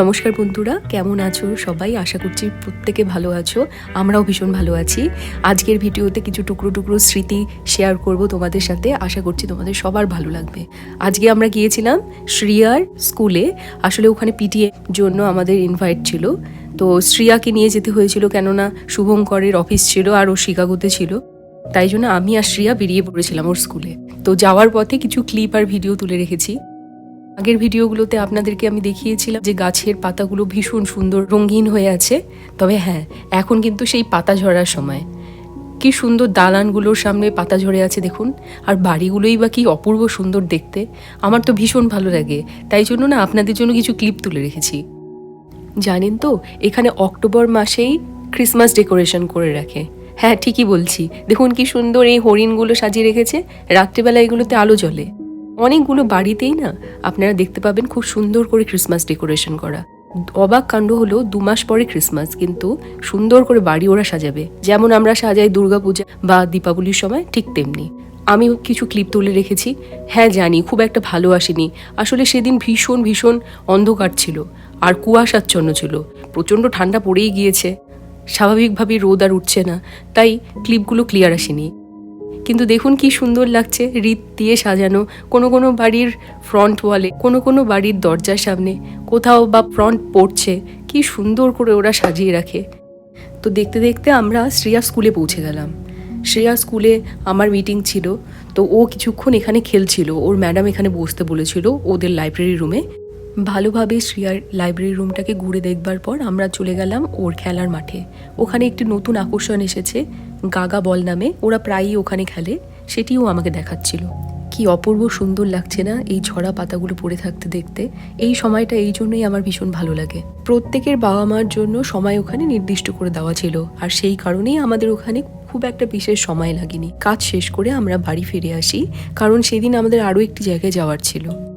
নমস্কার বন্ধুরা, কেমন আছো সবাই? আশা করছি প্রত্যেকে ভালো আছো। আমরাও ভীষণ ভালো আছি। আজকের ভিডিওতে কিছু টুকরো টুকরো স্মৃতি শেয়ার করব তোমাদের সাথে। আশা করছি তোমাদের সবার ভালো লাগবে। আজকে আমরা গিয়েছিলাম শ্রিয়ার স্কুলে। আসলে ওখানে পিটিএ জন্য আমাদের ইনভাইট ছিল। তো শ্রিয়াকে নিয়ে যেতে হয়েছিল কেননা শুভঙ্করের অফিস ছিল আর ও শিকাগোতে ছিল। তাই জন্য আমি আর শ্রিয়া বেরিয়ে পড়েছিলাম ওর স্কুলে। তো যাওয়ার পথে কিছু ক্লিপ আর ভিডিও তুলে রেখেছি। আগের ভিডিওগুলোতে আপনাদেরকে আমি দেখিয়েছিলাম যে গাছের পাতাগুলো ভীষণ সুন্দর রঙিন হয়ে আছে। তবে হ্যাঁ এখন কিন্তু সেই পাতা ঝরার সময়। কি সুন্দর দালানগুলোর সামনে পাতা ঝরে আছে দেখুন। আর বাড়িগুলোই বা কি অপূর্ব সুন্দর দেখতে। আমার তো ভীষণ ভালো লাগে। তাই জন্য না আপনাদের জন্য কিছু ক্লিপ তুলে রেখেছি। জানেন তো, এখানে অক্টোবর মাসেই ক্রিসমাস ডেকোরেশন করে রাখে। হ্যাঁ ঠিকই বলছি। দেখুন কি সুন্দর এই হরিণগুলো সাজিয়ে রেখেছে। রাত্রিবেলা এগুলোতে আলো জ্বলে। অনেকগুলো বাড়িতেই না আপনারা দেখতে পাবেন খুব সুন্দর করে ক্রিসমাস ডেকোরেশন করা। অবাক কাণ্ড হলো দু মাস পরে ক্রিসমাস কিন্তু সুন্দর করে বাড়ি ওরা সাজাবে। যেমন আমরা সাজাই দুর্গাপূজা বা দীপাবলির সময় ঠিক তেমনি। আমি কিছু ক্লিপ তুলে রেখেছি। হ্যাঁ জানি, খুব একটা ভালো আসেনি। আসলে সেদিন ভীষণ ভীষণ অন্ধকার ছিল আর কুয়াশাচ্ছন্ন ছিল। প্রচণ্ড ঠান্ডা পড়েই গিয়েছে। স্বাভাবিকভাবেই রোদ আর উঠছে না, তাই ক্লিপগুলো ক্লিয়ার আসেনি। কিন্তু দেখুন কি সুন্দর লাগছে রিত দিয়ে সাজানো। কোনো কোনো বাড়ির ফ্রন্ট ওয়ালে কোনো কোনো বাড়ির দরজার সামনে, কোথাও বা ফ্রন্ট পড়ছে। কি সুন্দর করে ওরা সাজিয়ে রাখে। তো দেখতে দেখতে আমরা শ্রেয়া স্কুলে পৌঁছে গেলাম। শ্রেয়া স্কুলে আমার মিটিং ছিল, তো ও কিছুক্ষণ এখানে খেলছিল। ওর ম্যাডাম এখানে বসতে বলেছিল ওদের লাইব্রেরি রুমে ভালোভাবে শ্রিয়ার লাইব্রেরি রুমটাকে ঘুরে দেখবার পর আমরা চলে গেলাম ওর খেলার মাঠে। ওখানে একটি নতুন আকর্ষণ এসেছে, গাগা বল নামে। ওরা প্রায়ই ওখানে খেলে, সেটিও আমাকে দেখাচ্ছিল। কি অপূর্ব সুন্দর লাগছে না এই ঝরা পাতাগুলো পড়ে থাকতে দেখতে। এই সময়টা এই জন্যই আমার ভীষণ ভালো লাগে। প্রত্যেকের বাবা মার জন্য সময় ওখানে নির্দিষ্ট করে দেওয়া ছিল, আর সেই কারণেই আমাদের ওখানে খুব একটা বিশেষ সময় লাগেনি। কাজ শেষ করে আমরা বাড়ি ফিরে আসি, কারণ সেদিন আমাদের আরও একটি জায়গায় যাওয়ার ছিল।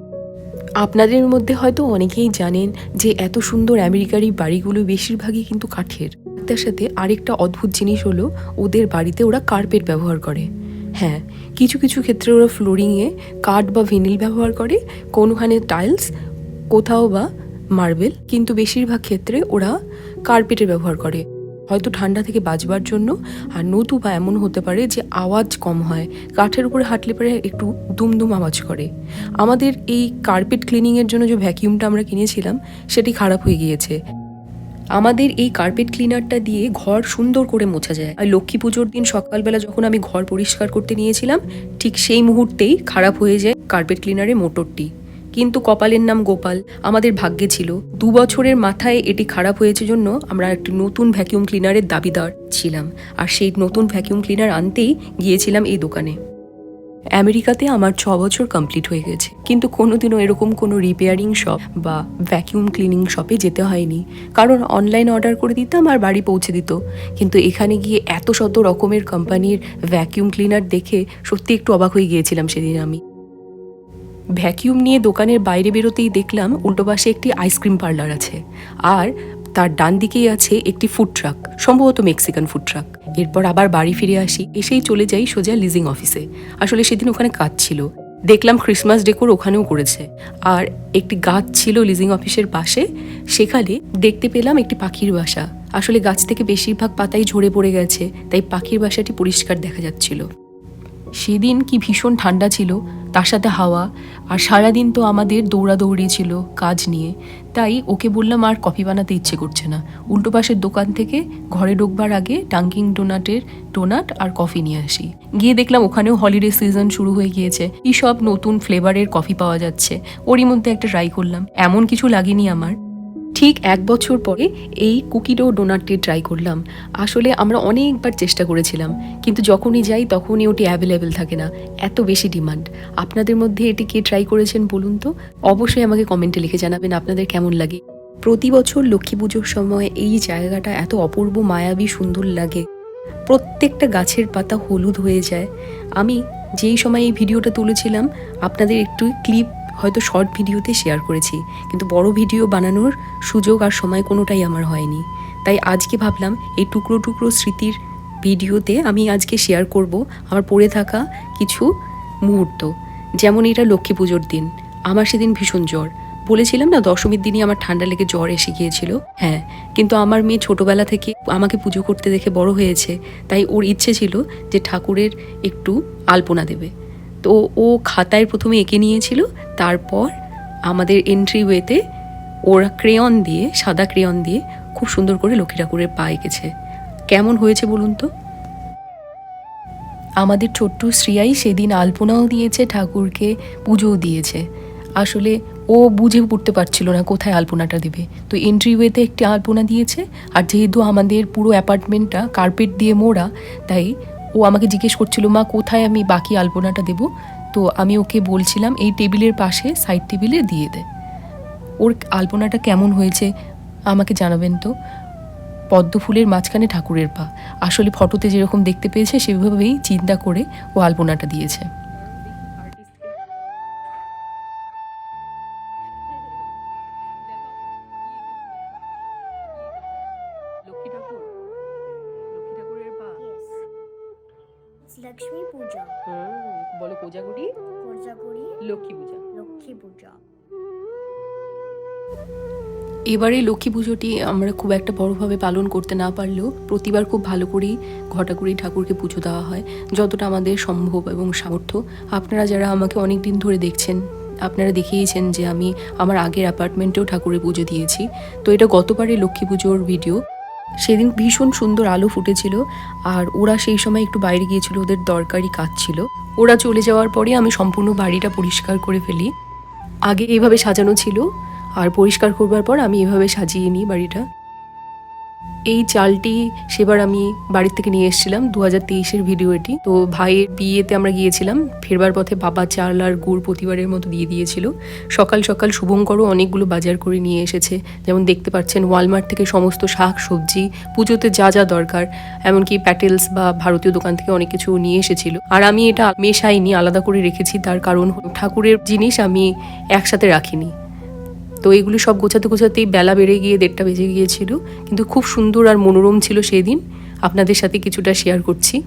আপনাদের মধ্যে হয়তো অনেকেই জানেন যে এত সুন্দর আমেরিকার এই বাড়িগুলো বেশিরভাগই কিন্তু কাঠের। তার সাথে আরেকটা অদ্ভুত জিনিস হলো, ওদের বাড়িতে ওরা কার্পেট ব্যবহার করে। হ্যাঁ কিছু কিছু ক্ষেত্রে ওরা ফ্লোরিংয়ে কাঠ বা ভিনিল ব্যবহার করে, কোনোখানে টাইলস, কোথাও বা মার্বেল, কিন্তু বেশিরভাগ ক্ষেত্রে ওরা কার্পেটের ব্যবহার করে। হয়তো ঠান্ডা থেকে বাঁচবার জন্য। আর নতুবা এমন হতে পারে যে আওয়াজ কম হয়, কাঠের উপরে হাঁটলে পরে একটু দুমদুম আওয়াজ করে। আমাদের এই কার্পেট ক্লিনিংয়ের জন্য যে ভ্যাকিউমটা আমরা কিনেছিলাম, সেটি খারাপ হয়ে গিয়েছে। আমাদের এই কার্পেট ক্লিনারটা দিয়ে ঘর সুন্দর করে মোছা যায়। আর লক্ষ্মী পুজোর দিন সকালবেলা যখন আমি ঘর পরিষ্কার করতে নিয়েছিলাম, ঠিক সেই মুহূর্তেই খারাপ হয়ে যায় কার্পেট ক্লিনারের মোটরটি কিন্তু কপালের নাম গোপাল। আমাদের ভাগ্যে ছিল। দু বছরের মাথায় এটি খারাপ হয়েছে জন্য আমরা একটি নতুন ভ্যাকিউম ক্লিনারের দাবিদার ছিলাম। আর সেই নতুন ভ্যাকিউম ক্লিনার আনতেই গিয়েছিলাম এই দোকানে। আমেরিকাতে আমার ছ বছর কমপ্লিট হয়ে গেছে। কিন্তু কোনোদিনও এরকম কোনো রিপেয়ারিং শপ বা ভ্যাকিউম ক্লিনিং শপে যেতে হয়নি। কারণ অনলাইন অর্ডার করে দিতাম আর বাড়ি পৌঁছে দিত। কিন্তু এখানে গিয়ে এত শত রকমের কোম্পানির ভ্যাকিউম ক্লিনার দেখে সত্যি একটু অবাক হয়ে গিয়েছিলাম সেদিন আমি। ভ্যাকিউম নিয়ে দোকানের বাইরে বেরোতেই দেখলাম উল্টো পাশে একটি আইসক্রিম পার্লার আছে। আর তার ডান দিকেই আছে একটি ফুড ট্রাক, সম্ভবত মেক্সিকান ফুড ট্রাক। এরপর আবার বাড়ি ফিরে আসি, এসেই চলে যাই সোজা লিজিং অফিসে। আসলে সেদিন ওখানে কাজ ছিল। দেখলাম ক্রিসমাস ডেকোর ওখানেও করেছে। আর একটি গাছ ছিল লিজিং অফিসের পাশে, সেখানে দেখতে পেলাম একটি পাখির বাসা। আসলে গাছ থেকে বেশিরভাগ পাতাই ঝরে পড়ে গেছে, তাই পাখির বাসাটি পরিষ্কার দেখা যাচ্ছিল। সেদিন কি ভীষণ ঠান্ডা ছিল, তার সাথে হাওয়া, আর সারাদিন তো আমাদের দৌড়াদৌড়ি ছিল কাজ নিয়ে। তাই ওকে বললাম, আর কফি বানাতে ইচ্ছে করছে না। উল্টো পাশের দোকান থেকে ঘরে ঢোকবার আগে ডাঙ্কিং ডোনাটের ডোনাট আর কফি নিয়ে আসি। গিয়ে দেখলাম ওখানেও হলিডে সিজন শুরু হয়ে গিয়েছে। কি সব নতুন ফ্লেভারের কফি পাওয়া যাচ্ছে। ওরই মধ্যে একটা ট্রাই করলাম। এমন কিছু লাগেনি আমার। ঠিক এক বছর পরে এই কুকি ডো ডোনাটটি ট্রাই করলাম। আসলে আমরা অনেকবার চেষ্টা করেছিলাম, কিন্তু যখনই যাই তখনই ওটি অ্যাভেলেবেল থাকে না, এত বেশি ডিমান্ড। আপনাদের মধ্যে এটি কে ট্রাই করেছেন বলুন তো? অবশ্যই আমাকে কমেন্টে লিখে জানাবেন আপনাদের কেমন লাগে। প্রতি বছর লক্ষ্মী পুজোর সময় এই জায়গাটা এত অপূর্ব, মায়াবী, সুন্দর লাগে। প্রত্যেকটা গাছের পাতা হলুদ হয়ে যায়। আমি যেই সময় এই ভিডিওটা তুলেছিলাম, আপনাদের একটু ক্লিপ হয়তো শর্ট ভিডিওতে শেয়ার করেছি, কিন্তু বড় ভিডিও বানানোর সুযোগ আর সময় কোনোটাই আমার হয়নি। তাই আজকে ভাবলাম এই টুকরো টুকরো স্মৃতির ভিডিওতে আমি আজকে শেয়ার করব আমার পড়ে থাকা কিছু মুহূর্ত। যেমন এটা লক্ষ্মী পুজোর দিন। আমার সেদিন ভীষণ জ্বর। বলেছিলাম না, দশমীর দিনই আমার ঠান্ডা লেগে জ্বর এসে গিয়েছিল? হ্যাঁ কিন্তু আমার মেয়ে ছোটবেলা থেকে আমাকে পুজো করতে দেখে বড় হয়েছে, তাই ওর ইচ্ছে ছিল যে ঠাকুরের একটু আলপনা দেবে। তো ও খাতায় প্রথমে এঁকে নিয়েছিল, তারপর আমাদের এন্ট্রি ওয়েতে ওরা ক্রেয়ন দিয়ে, সাদা ক্রেয়ন দিয়ে খুব সুন্দর করে লক্ষ্মী ঠাকুরের পা এঁকেছে। কেমন হয়েছে বলুন তো? আমাদের ছোট্ট শ্রিয়াই সেদিন আলপনাও দিয়েছে, ঠাকুরকে পুজোও দিয়েছে। আসলে ও বুঝে উঠতে পারছিল না কোথায় আলপনাটা দেবে। তো এন্ট্রি ওয়েতে একটি আলপনা দিয়েছে, আর যেহেতু আমাদের পুরো অ্যাপার্টমেন্টটা কার্পেট দিয়ে মোড়া, তাই ও আমাকে জিজ্ঞেস করছিল, মা, কোথায় আমি বাকি আলপনাটা দেব? তো আমি ওকে বলছিলাম, এই টেবিলের পাশে, সাইড টেবিলে দিয়ে দে। ওর আলপনাটা কেমন হয়েছে আমাকে জানাবেন তো? পদ্ম ফুলের মাঝখানে ঠাকুরের পা। আসলে ফটোতে যেরকম দেখতে পেয়েছে, সেভাবেই চিন্তা করে ও আলপনাটা দিয়েছে। It's Lakshmi Puja. বলো কোজাগুড়ি কোজাগরি। লক্ষ্মী পূজা। লক্ষ্মী পূজা। এবারে লক্ষ্মী পুজোটি আমরা খুব একটা বড়োভাবে পালন করতে না পারলেও প্রতিবার খুব ভালো করেই ঘটা করেই ঠাকুরকে পুজো দেওয়া হয় যতটা আমাদের সম্ভব এবং সামর্থ্য। আপনারা যারা আমাকে অনেক দিন ধরে দেখছেন আপনারা দেখিয়েছেন যে আমি আমার আগের অ্যাপার্টমেন্টেও ঠাকুরের পুজো দিয়েছি। তো এটা গতবারে লক্ষ্মী পুজোর ভিডিও সেদিন ভীষণ সুন্দর আলো ফুটেছিল, আর ওরা সেই সময় একটু বাইরে গিয়েছিল, ওদের দরকারি কাজ ছিল। ওরা চলে যাওয়ার পরে আমি সম্পূর্ণ বাড়িটা পরিষ্কার করে ফেলি। আগে এভাবে সাজানো ছিল, আর পরিষ্কার করবার পর আমি এভাবে সাজিয়ে নিই বাড়িটা। এই চালটি সেবার আমি বাড়ির থেকে নিয়ে এসেছিলাম দু হাজার তেইশের ভিডিও এটি। তো ভাইয়ের বিয়েতে আমরা গিয়েছিলাম, ফেরবার পথে বাবা চাল আর গুড় প্রতিবারের মতো দিয়ে দিয়েছিল। সকাল সকাল শুভঙ্করও অনেকগুলো বাজার করে নিয়ে এসেছে, যেমন দেখতে পাচ্ছেন ওয়ালমার্ট থেকে সমস্ত শাক, সবজি, পুজোতে যা যা দরকার, এমনকি প্যাটেলস বা ভারতীয় দোকান থেকে অনেক কিছু নিয়ে এসেছিল। আর আমি এটা মেশাইনি, আলাদা করে রেখেছি, তার কারণ ঠাকুরের জিনিস আমি একসাথে রাখিনি। তো এগুলো সব গোছাতে গোছাতেই বেলা বেড়ে গিয়ে দেড়টা বেজে গিয়েছিল। কিন্তু খুব সুন্দর আর মনোরম ছিল সেই দিন আপনাদের সাথে কিছুটা শেয়ার করছি।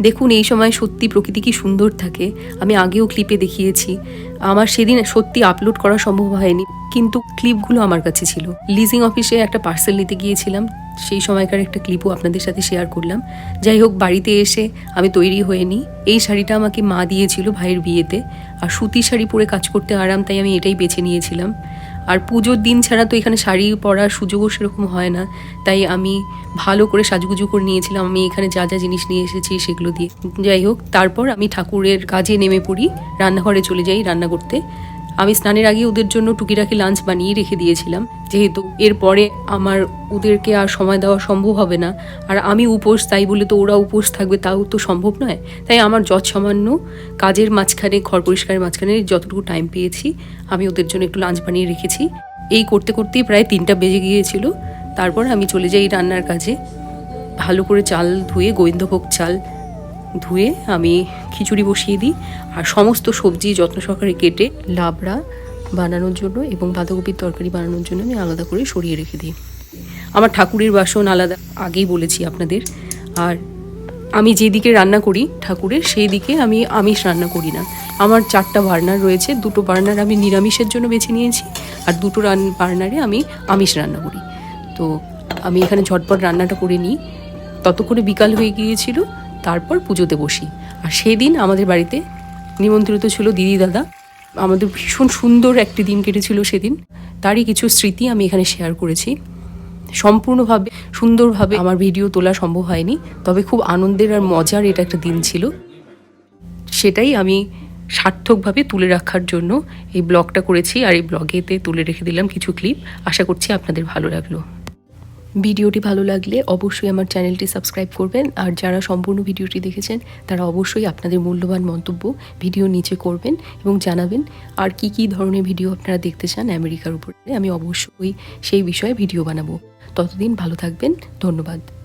দেখুন, এই সময় সত্যি প্রকৃতি কি সুন্দর থাকে। আমি আগেও ক্লিপে দেখিয়েছি। আমার সেদিন সত্যি আপলোড করা সম্ভব হয়নি। কিন্তু ক্লিপগুলো আমার কাছে ছিল। লিজিং অফিসে একটা পার্সেল নিতে গিয়েছিলাম। সেই সময়কার একটা ক্লিপও আপনাদের সাথে শেয়ার করলাম। যাই হোক, বাড়িতে এসে আমি তৈরি হয়ে নিই। এই শাড়িটা আমাকে মা দিয়েছিল ভাইয়ের বিয়েতে। আর সুতি শাড়ি পরে কাজ করতে আরাম, তাই আমি এটাই বেছে নিয়েছিলাম। আর পুজোর দিন ছাড়া তো এখানে শাড়ি পরার সুযোগও সেরকম হয় না। তাই আমি ভালো করে সাজুগুজু করে নিয়েছিলাম। আমি এখানে যা যা জিনিস নিয়ে এসেছি সেগুলো দিয়ে। যাই হোক, তারপর আমি ঠাকুরের কাজে নেমে পড়ি। রান্নাঘরে চলে যাই রান্না করতে। আমি স্নানের আগে ওদের জন্য টুকিটাকি লাঞ্চ বানিয়ে রেখে দিয়েছিলাম। যেহেতু এরপরে আমার ওদেরকে আর সময় দেওয়া সম্ভব হবে না। আর আমি উপোস, তাই বলে তো ওরা উপোস থাকবে, তাও তো সম্ভব নয়। তাই আমার যৎ সামান্য কাজের মাঝখানে, ঘর পরিষ্কারের মাঝখানে যতটুকু টাইম পেয়েছি, আমি ওদের জন্য একটু লাঞ্চ বানিয়ে রেখেছি। এই করতে করতেই প্রায় তিনটা বেজে গিয়েছিল। তারপর আমি চলে যাই রান্নার কাজে। ভালো করে চাল ধুয়ে, গোবিন্দভোগ চাল ধুয়ে আমি খিচুড়ি বসিয়ে দিই। আর সমস্ত সবজি যত্ন সহকারে কেটে লাবড়া বানানোর জন্য এবং বাঁধাকপির তরকারি বানানোর জন্য আমি আলাদা করে সরিয়ে রেখে দিই। আমার ঠাকুরের বাসন আলাদা, আগেই বলেছি আপনাদের। আর আমি যেদিকে রান্না করি ঠাকুরের, সেই দিকে আমি আমিষ রান্না করি না। আমার চারটা বার্নার রয়েছে, দুটো বার্নার আমি নিরামিষের জন্য বেছে নিয়েছি আর দুটো রান, বার্নারে আমি আমিষ রান্না করি। তো আমি এখানে ঝটপট রান্নাটা করে নিই। ততক্ষণে বিকাল হয়ে গিয়েছিল তারপর পুজোতে বসি। আর সেদিন আমাদের বাড়িতে নিমন্ত্রিত ছিল দিদি দাদা। আমাদের ভীষণ সুন্দর একটি দিন কেটেছিল সেদিন। তারই কিছু স্মৃতি আমি এখানে শেয়ার করেছি। সম্পূর্ণভাবে, সুন্দরভাবে আমার ভিডিও তোলা সম্ভব হয়নি, তবে খুব আনন্দের আর মজার এটা একটা দিন ছিল। সেটাই আমি সার্থকভাবে তুলে রাখার জন্য এই ব্লগটা করেছি। আর এই ব্লগেতে তুলে রেখে দিলাম কিছু ক্লিপ আশা করছি আপনাদের ভালো লাগল। ভিডিওটি ভালো লাগলে অবশ্যই আমার চ্যানেলটি সাবস্ক্রাইব করবেন। আর যারা সম্পূর্ণ ভিডিওটি দেখেছেন, তারা অবশ্যই আপনাদের মূল্যবান মন্তব্য ভিডিও নিচে করবেন এবং জানাবেন, আর কি কি ধরনের ভিডিও আপনারা দেখতে চান আমেরিকার উপরে। আমি অবশ্যই সেই বিষয়ে ভিডিও বানাবো। ততদিন ভালো থাকবেন। ধন্যবাদ।